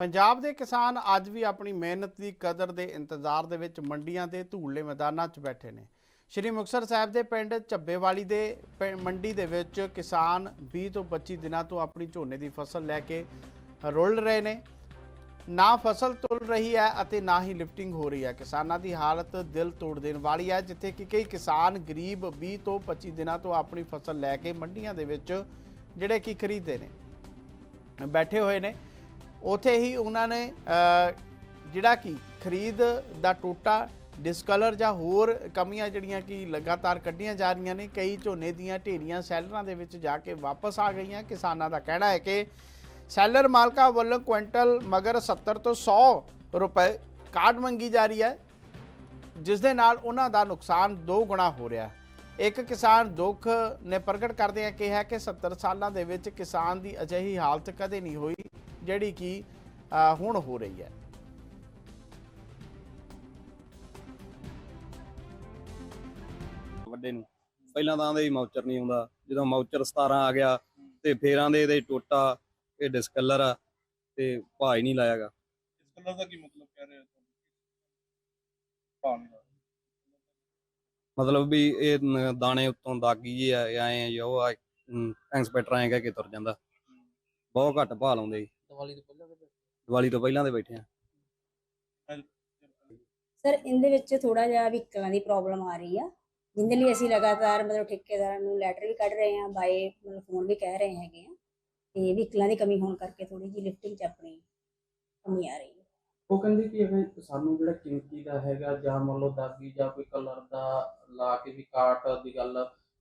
ਪੰਜਾਬ ਦੇ ਕਿਸਾਨ ਅੱਜ ਵੀ ਆਪਣੀ ਮਿਹਨਤ ਦੀ ਕਦਰ ਦੇ ਇੰਤਜ਼ਾਰ ਦੇ ਵਿੱਚ ਮੰਡੀਆਂ ਦੇ ਧੂਲੇ ਮੈਦਾਨਾਂ 'ਚ ਬੈਠੇ ਨੇ। ਸ਼੍ਰੀ ਮੁਕਤਸਰ ਸਾਹਿਬ ਦੇ ਪਿੰਡ ਝੱਬੇਵਾਲੀ ਦੇ ਪਿੰ- ਮੰਡੀ ਦੇ ਵਿੱਚ ਕਿਸਾਨ 20 ਤੋਂ 25 ਦਿਨਾਂ ਤੋਂ ਆਪਣੀ ਝੋਨੇ ਦੀ ਫਸਲ ਲੈ ਕੇ ਰੁਲ ਰਹੇ ਨੇ। ਨਾ ਫਸਲ ਤੁਲ ਰਹੀ ਹੈ ਅਤੇ ਨਾ ਹੀ ਲਿਫਟਿੰਗ ਹੋ ਰਹੀ ਹੈ। ਕਿਸਾਨਾਂ ਦੀ ਹਾਲਤ ਦਿਲ ਤੋੜ ਦੇਣ ਵਾਲੀ ਹੈ, ਜਿੱਥੇ ਕਿ ਕਈ ਕਿਸਾਨ ਗਰੀਬ 20 ਤੋਂ 25 ਦਿਨਾਂ ਤੋਂ ਆਪਣੀ ਫਸਲ ਲੈ ਕੇ ਮੰਡੀਆਂ ਦੇ ਵਿੱਚ ਜਿਹੜੇ ਕਿ ਖਰੀਦਦੇ ਨੇ, ਬੈਠੇ ਹੋਏ ਨੇ। ਉਥੇ ਹੀ ਉਹਨਾਂ ਨੇ ਜਿਹੜਾ ਕਿ ਖਰੀਦ ਦਾ ਟੋਟਾ ਡਿਸਕਲਰ ਜਾਂ ਹੋਰ ਕਮੀਆਂ ਜਿਹੜੀਆਂ ਕਿ ਲਗਾਤਾਰ ਕੱਢੀਆਂ ਜਾ ਰਹੀਆਂ ਨੇ, ਕਈ ਝੋਨੇ ਦੀਆਂ ਢੇਰੀਆਂ ਸੈਲਰਾਂ ਦੇ ਵਿੱਚ ਜਾ ਕੇ ਵਾਪਸ ਆ ਗਈਆਂ। ਕਿਸਾਨਾਂ ਦਾ ਕਹਿਣਾ ਹੈ ਕਿ ਸੈਲਰ ਮਾਲਕਾਂ ਵੱਲੋਂ ਕੁਇੰਟਲ ਮਗਰ 70 ਤੋਂ 100 ਰੁਪਏ ਕਾਰਡ ਮੰਗੀ ਜਾ ਰਹੀ ਹੈ, ਜਿਸ ਦੇ ਨਾਲ ਉਹਨਾਂ ਦਾ ਨੁਕਸਾਨ ਦੋ ਗੁਣਾ ਹੋ ਰਿਹਾ ਹੈ। ਇੱਕ ਕਿਸਾਨ ਦੁੱਖ ਨੇ ਪ੍ਰਗਟ ਕਰਦਿਆਂ ਕਿਹਾ ਕਿ 70 ਸਾਲਾਂ ਦੇ ਵਿੱਚ ਕਿਸਾਨ ਦੀ ਅਜਿਹੀ ਹਾਲਤ ਕਦੇ ਨਹੀਂ ਹੋਈ। ਜਿਹੜੀ ਕਿ ਹੁਣ ਹੋ ਰਹੀ ਹੈ। ਵੱਡੇ ਨੂੰ। ਪਹਿਲਾਂ ਤਾਂ ਆਂਦੇ ਹੀ ਮੌਚਰ ਨਹੀਂ ਆਉਂਦਾ ਜਦੋਂ ਮੌਚਰ 17 ਆ ਗਿਆ ਤੇ ਫੇਰ ਆਂਦੇ ਇਹਦੇ ਟੋਟਾ ਇਹ ਡਿਸਕਲਰ ਆ ਤੇ ਹੀ ਨਹੀਂ ਲਾਇਆਗਾ। ਇਸ ਕਲਰ ਦਾ ਕੀ ਮਤਲਬ ਕਹਿ ਰਹੇ ਹੋ ਤੁਸੀਂ? ਪਾਣੀ ਦਾ ਮਤਲਬ ਵੀ ਇਹ ਦਾਣੇ ਉੱਤੋਂ ਦਾਗੀ ਜੇ ਆ ਐ ਜੋ ਆ ਇੰਸਪੈਕਟਰ ਐਂ ਕਹਿ ਕੇ ਤੁਰ ਜਾਂਦਾ। ਬਹੁਤ ਘੱਟ ਭਾਅ ਲਾਉਂਦੇ ਜੀ ਦੀਵਾਲੀ ਤੋਂ ਪਹਿਲਾਂ ਕਦੇ ਦੀਵਾਲੀ ਤੋਂ ਪਹਿਲਾਂ ਦੇ ਬੈਠੇ ਆ। ਸਰ ਇਹਦੇ ਵਿੱਚ ਥੋੜਾ ਜਿਹਾ ਵਹੀਕਲਾਂ ਦੀ ਪ੍ਰੋਬਲਮ ਆ ਰਹੀ ਆ। ਜਿੰਦੇ ਲਈ ਅਸੀਂ ਲਗਾਤਾਰ ਮਤਲਬ ਠੇਕੇਦਾਰਾਂ ਨੂੰ ਲੈਟਰ ਵੀ ਕੱਢ ਰਹੇ ਹਾਂ ਬਾਏ ਮਤਲਬ ਫੋਨ ਵੀ ਕਹਿ ਰਹੇ ਹੈਗੇ ਆ। ਤੇ ਵਹੀਕਲਾਂ ਦੀ ਕਮੀ ਹੋਣ ਕਰਕੇ ਥੋੜੀ ਜਿਹੀ ਲਿਫਟਿੰਗ 'ਚ ਆਪਣੀ ਕਮੀ ਆ ਰਹੀ ਹੈ ਉਹ ਕਹਿੰਦੇ ਕਿ ਇਹ ਸਾਨੂੰ ਜਿਹੜਾ ਕੀਮਤੀ ਦਾ ਹੈਗਾ ਜਾਂ ਮੰਨ ਲਓ ਦਾਗੀ ਜਾਂ ਕੋਈ ਕਲਰ ਦਾ ਲਾ ਕੇ ਵੀ ਕਾਟ ਦੀ ਗੱਲ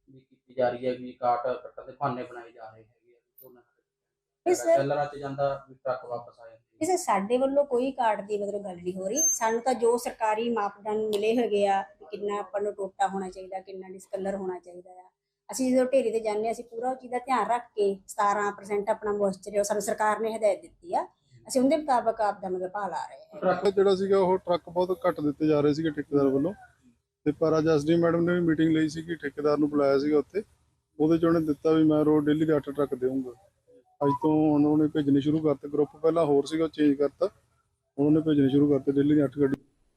ਵੀ ਕੀਤੀ ਜਾ ਰਹੀ ਹੈ ਵੀ ਕਾਟ ਕੱਟਣ ਦੇ ਬਹਾਨੇ ਬਣਾਏ ਇਸ- ਸੈਲਰਾਂ 'ਚ ਜਾਂਦਾ ਵੀ ਟਰੱਕ ਵਾਪਸ ਆ ਜਾਂਦੇ। ਇਸ ਸਾਡੇ ਵੱਲੋਂ ਕੋਈ ਕਾਰਡ ਦੀ ਮਤਲਬ ਗੱਲ ਨਹੀਂ ਹੋ ਰਹੀ। ਸਾਨੂੰ ਤਾਂ ਜੋ ਸਰਕਾਰੀ ਮਾਪਦੰਡ ਮਿਲੇ ਹੈਗੇ ਆ ਵੀ ਕਿੰਨਾ ਆਪਾਂ ਨੂੰ ਟੋਟਾ ਹੋਣਾ ਚਾਹੀਦਾ ਕਿੰਨਾ ਡਿਸਕਲਰ ਹੋਣਾ ਚਾਹੀਦਾ ਆ। ਅਸੀਂ ਜਦੋਂ ਢੇਰੀ ਤੇ ਜਾਂਦੇ ਹਾਂ ਅਸੀਂ ਪੂਰਾ ਉਹ ਚੀਜ਼ ਦਾ ਧਿਆਨ ਰੱਖ ਕੇ 17% ਆਪਣਾ ਮੋਇਸਚਰ ਉਹ ਸਾਨੂੰ ਸਰਕਾਰ ਨੇ ਹਦਾਇਤ ਦਿੱਤੀ ਆ। ਅਸੀਂ ਉਹਦੇ ਮੁਤਾਬਕ ਆਪਦਾ ਮਤਲਬ ਭਾਅ ਲਾ ਰਹੇ ਹਾਂ। ਟਰੱਕ ਜਿਹੜਾ ਸੀਗਾ ਉਹ ਟਰੱਕ ਬਹੁਤ ਘੱਟ ਦਿੱਤੇ ਜਾ ਰਹੇ ਸੀਗੇ ਠੇਕੇਦਾਰ ਵੱਲੋਂ। ਤੇ ਪਰ ਅੱਜ ਐਸਡੀ ਮੈਡਮ ਨੇ ਵੀ ਮੀਟਿੰਗ ਲਈ ਸੀ ਕਿ ਠੇਕੇਦਾਰ ਨੂੰ ਬੁਲਾਇਆ ਸੀਗਾ ਉੱਥੇ। ਉਹਦੇ ਚ ਉਹਨੇ ਦਿੱਤਾ ਵੀ ਮੈਂ ਰੋਜ਼ ਡੇਲੀ ਦੇ 8 ਟਰੱਕ ਦੇਵਾਂਗਾ ਅੱਜ ਤੋਂ ਹੁਣ ਉਹਨੇ ਭੇਜਣੇ ਸ਼ੁਰੂ ਕਰਤੇ ਗਰੁੱਪ ਪਹਿਲਾਂ ਹੋਰ ਸੀਗਾ ਚੇਂਜ ਕਰਤਾ। ਹੁਣ ਉਹਨੇ ਭੇਜਣੇ ਸ਼ੁਰੂ ਕਰਤੇ ਡੇਲੀ ਦੀ 8 ਗੱਡੀ